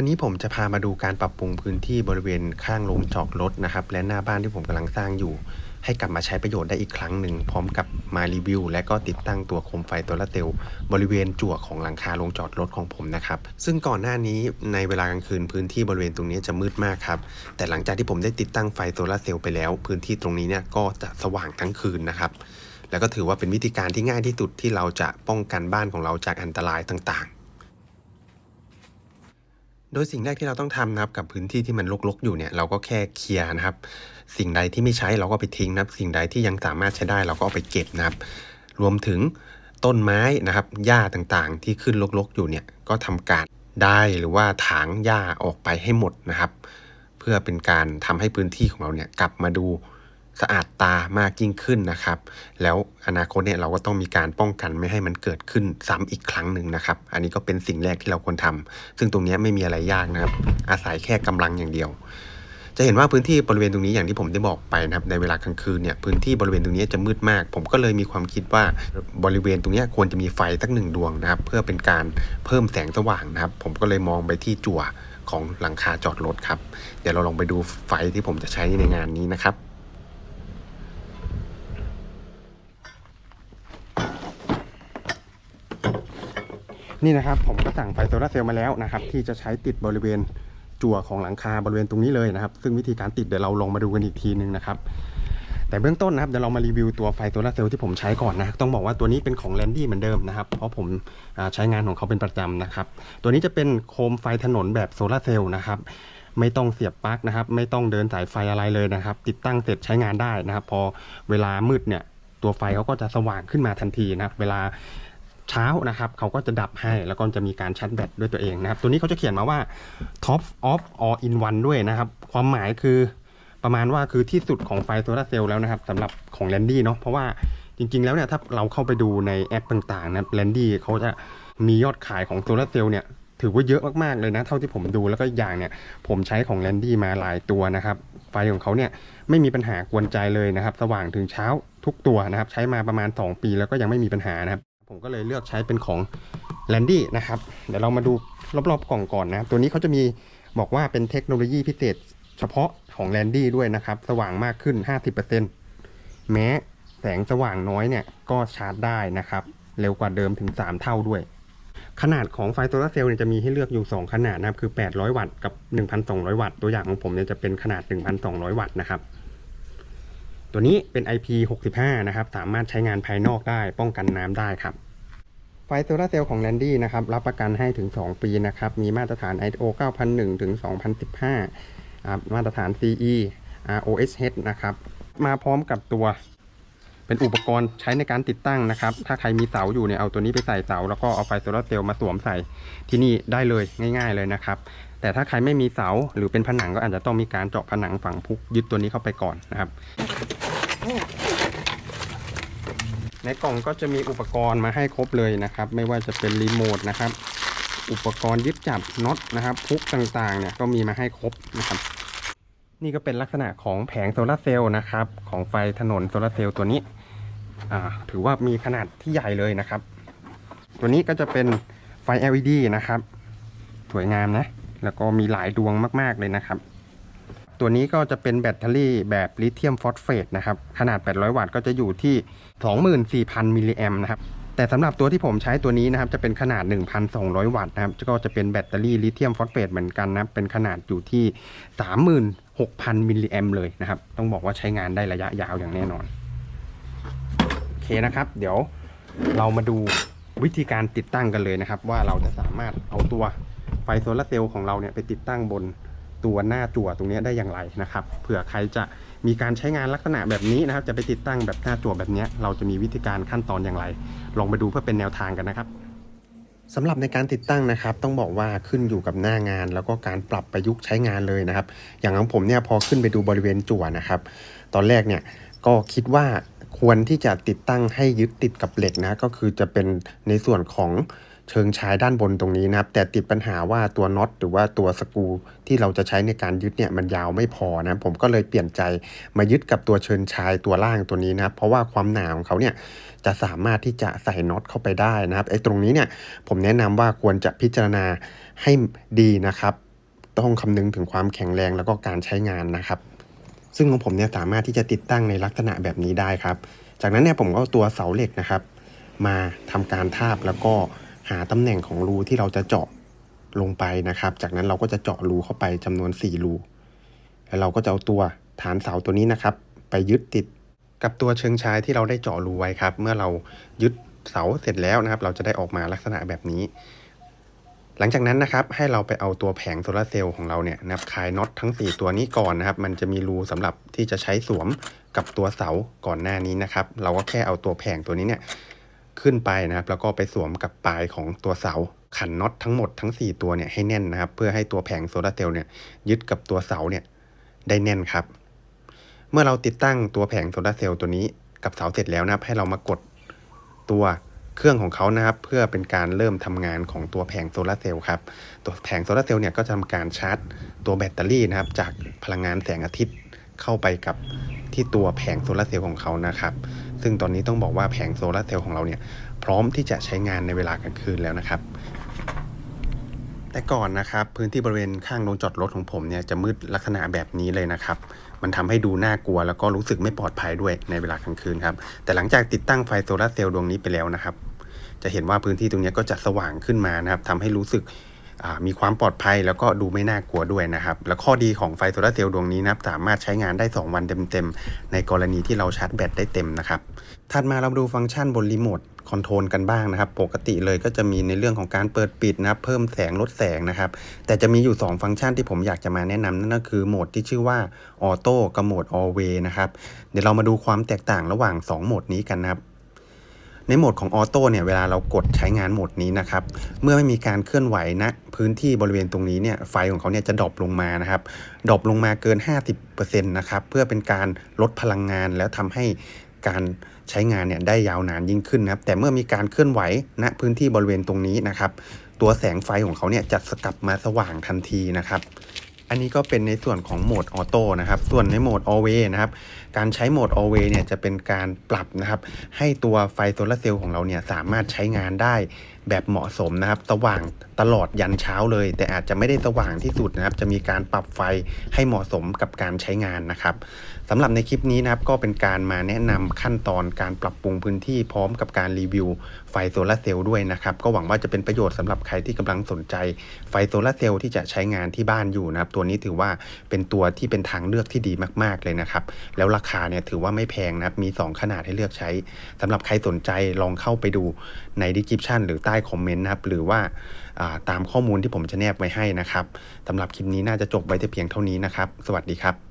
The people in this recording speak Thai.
วันนี้ผมจะพามาดูการปรับปรุงพื้นที่บริเวณข้างโรงจอดรถนะครับ และหน้าบ้านที่ผมกำลังสร้างอยู่ ให้กลับมาใช้ประโยชน์ได้อีกครั้งหนึ่ง พร้อมกับมารีวิว และก็ติดตั้งตัวโคมไฟโซลาร์เซลล์บริเวณจั่วของหลังคาโรงจอดรถของผมนะครับ ซึ่งก่อนหน้านี้ในเวลากลางคืนพื้นที่บริเวณตรงนี้จะมืดมากครับ แต่หลังจากที่ผมได้ติดตั้งไฟโซลาร์เซลล์ไปแล้ว พื้นที่ตรงนี้เนี่ยก็จะสว่างทั้งคืนนะครับ แล้วก็ถือว่าเป็นวิธีการที่ง่ายที่สุดที่เราจะป้องกันบ้านของเราจากอันตรายต่างๆ โดยสิ่งแรกที่เราต้องทำนะครับกับพื้นที่ที่มันรกๆอยู่เนี่ยเราก็แค่เคลียร์นะครับ สิ่งใดที่ไม่ใช้เราก็ไปทิ้งนะครับ สิ่งใดที่ยังสามารถใช้ได้เราก็เอาไปเก็บนะครับ รวมถึงต้นไม้นะครับหญ้าต่างๆ ที่ขึ้นรกๆอยู่เนี่ยก็ทำการได้หรือว่าถางหญ้าออกไปให้หมดนะครับ เพื่อเป็นการทำให้พื้นที่ของเราเนี่ยกลับมาดู สะอาดตามากยิ่งขึ้นนะครับ แล้วอนาคตเนี่ยเราก็ต้องมีการป้องกันไม่ให้มันเกิดขึ้นซ้ำอีกครั้งหนึ่งนะครับ อันนี้ก็เป็นสิ่งแรกที่เราควรทำซึ่งตรงนี้ไม่มีอะไรยากนะครับ อาศัยแค่กำลังอย่างเดียว จะเห็นว่าพื้นที่บริเวณตรงนี้อย่างที่ผมได้บอกไปนะครับ ในเวลากลางคืนเนี่ยพื้นที่บริเวณตรงนี้จะมืดมาก ผมก็เลยมีความคิดว่าบริเวณตรงนี้ควรจะมีไฟสักหนึ่งดวงนะครับ เพื่อเป็นการเพิ่มแสงสว่างนะครับ ผมก็เลยมองไปที่จั่วของหลังคาจอดรถครับ เดี๋ยวเราลองไปดูไฟที่ผมจะใช้ในงานนี้นะครับ นี่นะครับผมก็สั่งไฟโซลาเซลล์มาแล้วนะครับ ที่จะใช้ติดบริเวณจั่วของหลังคาบริเวณตรงนี้เลยนะครับ ซึ่งวิธีการติดเดี๋ยวเราลองมาดูกันอีกทีนึงนะครับ แต่เบื้องต้นนะครับเดี๋ยวเรามารีวิวตัวไฟโซลาเซลล์ที่ผมใช้ก่อนนะ ต้องบอกว่าตัวนี้เป็นของแลนดี้เหมือนเดิมนะครับ เพราะผมใช้งานของเขาเป็นประจำนะครับ ตัวนี้จะเป็นโคมไฟถนนแบบโซลาเซลล์นะครับไม่ต้องเสียบปลั๊กนะครับ ไม่ต้องเดินสายไฟอะไรเลยนะครับ ติดตั้งเสร็จใช้งานได้นะครับ พอเวลามืดเนี่ยตัวไฟเขาก็จะสว่างขึ้นมาทันทีนะครับ เวลา เช้านะครับเขาก็จะดับให้แล้วก็จะมีการชาร์จแบตด้วยตัวเองนะครับ ตัวนี้เขาจะเขียนมาว่า top of all in one ด้วยนะครับ ความหมายคือประมาณว่าคือที่สุดของไฟโซลาเซลล์แล้วนะครับสำหรับของแลนดี้เนาะเพราะว่าจริง ๆ แล้วเนี่ยถ้าเราเข้าไปดูในแอปต่างๆนะแลนดี้เขาจะมียอดขายของโซลาเซลล์เนี่ยถือว่าเยอะมากๆเลยนะ เท่าที่ผมดูแล้วก็อีกอย่างเนี่ย ผมใช้ของแลนดี้มาหลายตัวนะครับ ไฟของเขาเนี่ยไม่มีปัญหากวนใจเลยนะครับ สว่างถึงเช้าทุกตัวนะครับ ใช้มาประมาณ 2 ปีแล้วก็ยังไม่มีปัญหานะครับ ผมก็เลยเลือกใช้เป็นของแลนดี้นะครับ เดี๋ยวเรามาดูรอบๆกล่องก่อนนะ ตัวนี้เขาจะมีบอกว่าเป็นเทคโนโลยีพิเศษเฉพาะของแลนดี้ด้วยนะครับ สว่างมากขึ้น 50%แม้แสงสว่างน้อยเนี่ยก็ชาร์จได้นะครับ เร็วกว่าเดิมถึง 3 เท่าด้วย ขนาดของไฟโซลาร์เซลล์เนี่ยจะมีให้เลือกอยู่ 2 ขนาดนะครับ คือ 800 วัตต์กับ 1,200 วัตต์ ตัวอย่างของผมเนี่ยจะเป็นขนาด 1,200 วัตต์นะครับ ตัวนี้เป็น IP65 นะครับ สามารถใช้งานภายนอกได้ ป้องกันน้ำได้ครับ ไฟโซลาเซลล์ของแลนดี้นะครับ รับประกันให้ถึง 2 ปีนะครับ มีมาตรฐาน ISO 9001 ถึง 2015อ่ามาตรฐาน CE ROSH นะครับ มาพร้อมกับตัวเป็นอุปกรณ์ใช้ในการติดตั้งนะครับ ถ้าใครมีเสาอยู่เนี่ยเอาตัวนี้ไปใส่เสา แล้วก็เอาไฟโซลาเซลล์มาสวมใส่ที่นี่ได้เลยง่าย ๆเลยนะครับ แต่ถ้าใครไม่มีเสาหรือเป็นผนังก็อาจจะต้องมีการเจาะผนังฝังพุกยึดตัวนี้เข้าไปก่อนนะครับ ในกล่องก็จะมีอุปกรณ์มาให้ครบเลยนะครับ ไม่ว่าจะเป็นรีโมทนะครับ อุปกรณ์ยึดจับน็อตนะครับพุกต่างๆเนี่ยก็มีมาให้ครบนะครับนี่ก็เป็นลักษณะของแผงโซลาร์เซลล์นะครับ ของไฟถนนโซลาร์เซลล์ตัวนี้ถือว่ามีขนาดที่ใหญ่เลยนะครับ ตัวนี้ก็จะเป็นไฟ LED นะครับ สวยงามนะ แล้วก็มีหลายดวงมาก ๆ เลยนะครับ ตัวนี้ก็จะเป็นแบตเตอรี่แบบลิเธียมฟอสเฟตนะครับ ขนาด 800 วัตต์ก็จะอยู่ที่ 24,000 มิลลิแอมนะครับแต่สำหรับตัวที่ผมใช้ตัวนี้นะครับจะเป็นขนาด 1,200 วัตต์นะครับก็จะเป็นแบตเตอรี่ลิเธียมฟอสเฟตเหมือนกันนะเป็นขนาดอยู่ที่ 36,000 มิลลิแอมเลยนะครับ ต้องบอกว่าใช้งานได้ระยะยาวอย่างแน่นอน โอเคนะครับ เดี๋ยวเรามาดูวิธีการติดตั้งกันเลยนะครับ ว่าเราจะสามารถเอาตัว ฟโซลาเซลล์ของเราเนี่ยไปติดตั้งบนตัวหน้าจั่วตรงนี้ได้อย่างไรนะครับ เผื่อใครจะมีการใช้งานลักษณะแบบนี้นะครับ จะไปติดตั้งแบบหน้าจั่วแบบนี้ เราจะมีวิธีการขั้นตอนอย่างไร ลองไปดูเพื่อเป็นแนวทางกันนะครับสำหรับในการติดตั้งนะครับ ต้องบอกว่าขึ้นอยู่กับหน้างาน แล้วก็การปรับประยุกต์ใช้งานเลยนะครับ อย่างของผมเนี่ยพอขึ้นไปดูบริเวณจั่วนะครับ ตอนแรกเนี่ยก็คิดว่าควรที่จะติดตั้งให้ยึดติดกับเหล็กนะก็คือจะเป็นในส่วนของ เชิงชายด้านบนตรงนี้นะครับ แต่ติดปัญหาว่าตัวน็อตหรือว่าตัวสกรูที่เราจะใช้ในการยึดเนี่ยมันยาวไม่พอนะผมก็เลยเปลี่ยนใจมายึดกับตัวเชิงชายตัวล่างตัวนี้นะครับ เพราะว่าความหนาของเขาเนี่ยจะสามารถที่จะใส่น็อตเข้าไปได้นะครับไอ้ตรงนี้เนี่ยผมแนะนำว่าควรจะพิจารณาให้ดีนะครับ ต้องคำนึงถึงความแข็งแรงแล้วก็การใช้งานนะครับ ซึ่งของผมเนี่ยสามารถที่จะติดตั้งในลักษณะแบบนี้ได้ครับ จากนั้นเนี่ยผมก็ตัวเสาเหล็กนะครับ มาทำการทาบแล้วก็ หาตำแหน่งของรูที่เราจะเจาะลงไปนะครับ จากนั้นเราก็จะเจาะรูเข้าไปจำนวน 4 รู แล้วเราก็จะเอาตัวฐานเสาตัวนี้นะครับ ไปยึดติดกับตัวเชิงชายที่เราได้เจาะรูไว้ครับ เมื่อเรายึดเสาเสร็จแล้วนะครับ เราจะได้ออกมาลักษณะแบบนี้ หลังจากนั้นนะครับ ให้เราไปเอาตัวแผงโซลาร์เซลล์ของเราเนี่ยนะครับคลายน็อตทั้ง 4 ตัวนี้ก่อนนะครับ มันจะมีรูสำหรับที่จะใช้สวมกับตัวเสาก่อนหน้านี้นะครับ เราก็แค่เอาตัวแผงตัวนี้เนี่ย ขึ้นไปนะครับ แล้วก็ไปสวมกับปลายของตัวเสา ขันน็อตทั้งหมดทั้ง 4 ตัวเนี่ยให้แน่นนะครับ เพื่อให้ตัวแผงโซลาร์เซลล์เนี่ยยึดกับตัวเสาเนี่ยได้แน่นครับ เมื่อเราติดตั้งตัวแผงโซลาร์เซลล์ตัวนี้กับเสาเสร็จแล้วนะครับ ให้เรามากดตัวเครื่องของเขานะครับ เพื่อเป็นการเริ่มทำงานของตัวแผงโซลาร์เซลล์ครับตัวแผงโซลาร์เซลล์เนี่ยก็จะทำการชาร์จตัวแบตเตอรี่นะครับ จากพลังงานแสงอาทิตย์ เข้าไปกับที่ตัวแผงโซลาร์เซลล์ของเขานะครับ ซึ่งตอนนี้ต้องบอกว่าแผงโซลาร์เซลล์ของเราเนี่ยพร้อมที่จะใช้งานในเวลากลางคืนแล้วนะครับ แต่ก่อนนะครับพื้นที่บริเวณข้างโรงจอดรถของผมเนี่ยจะมืดลักษณะแบบนี้เลยนะครับ มันทำให้ดูน่ากลัวแล้วก็รู้สึกไม่ปลอดภัยด้วยในเวลากลางคืนครับ แต่หลังจากติดตั้งไฟโซลาร์เซลล์ดวงนี้ไปแล้วนะครับ จะเห็นว่าพื้นที่ตรงนี้ก็จะสว่างขึ้นมานะครับทำให้รู้สึก มีความปลอดภัยแล้วก็ดูไม่น่ากลัวด้วยนะครับ แล้วข้อดีของไฟโซลาเซลล์ดวงนี้นะครับสามารถใช้งานได้ 2 วันเต็มๆ ในกรณีที่เราชาร์จแบตได้เต็มนะครับถัดมาเรามาดูฟังก์ชันบนรีโมทคอนโทรลกันบ้างนะครับ ปกติเลยก็จะมีในเรื่องของการเปิดปิดนะครับเพิ่มแสงลดแสงนะครับ แต่จะมีอยู่ 2 ฟังก์ชันที่ผมอยากจะมาแนะนำนั่นก็คือโหมดที่ชื่อว่าออโต้กับโหมด Always นะครับ เดี๋ยวเรามาดูความแตกต่างระหว่าง 2 โหมดนี้กันนะครับ ในโหมดของออโต้เนี่ยเวลาเรากดใช้งานโหมดนี้นะครับ เมื่อไม่มีการเคลื่อนไหวณพื้นที่บริเวณตรงนี้เนี่ยไฟของเขาเนี่ยจะดรอปลงมานะครับดรอปลงมาเกิน 50%นะครับเพื่อเป็นการลดพลังงานแล้วทำให้การใช้งานเนี่ยได้ยาวนานยิ่งขึ้นนะครับแต่เมื่อมีการเคลื่อนไหวณพื้นที่บริเวณตรงนี้นะครับ ตัวแสงไฟของเขาเนี่ยจะสกลับมาสว่างทันทีนะครับ อันนี้ก็เป็นในส่วนของโหมดออโต้นะครับ ส่วนในโหมด Always นะครับ การใช้โหมด Always เนี่ยจะเป็นการปรับนะครับ ให้ตัวไฟโซลาร์เซลล์ของเราเนี่ยสามารถใช้งานได้แบบเหมาะสมนะครับ สว่างตลอดยันเช้าเลย แต่อาจจะไม่ได้สว่างที่สุดนะครับ จะมีการปรับไฟให้เหมาะสมกับการใช้งานนะครับสำหรับในคลิปนี้นะครับก็เป็นการมาแนะนำขั้นตอนการปรับปรุงพื้นที่พร้อมกับการรีวิวไฟโซลาร์เซลล์ด้วยนะครับ ก็หวังว่าจะเป็นประโยชน์สำหรับใครที่กำลังสนใจไฟโซลาร์เซลล์ที่จะใช้งานที่บ้านอยู่นะครับตัวนี้ถือว่าเป็นตัวที่เป็นทางเลือกที่ดีมาก ๆ เลยนะครับ แล้วราคาเนี่ยถือว่าไม่แพงนะครับมี 2 ขนาดให้เลือกใช้สำหรับใครสนใจลองเข้าไปดูในดีคริปชันหรือใต้คอมเมนต์นะครับ หรือว่าอ่าตามข้อมูลที่ผมจะแนบไว้ให้นะครับสำหรับคลิปนี้น่าจะจบไว้แต่เพียงเท่านี้นะครับ สวัสดีครับ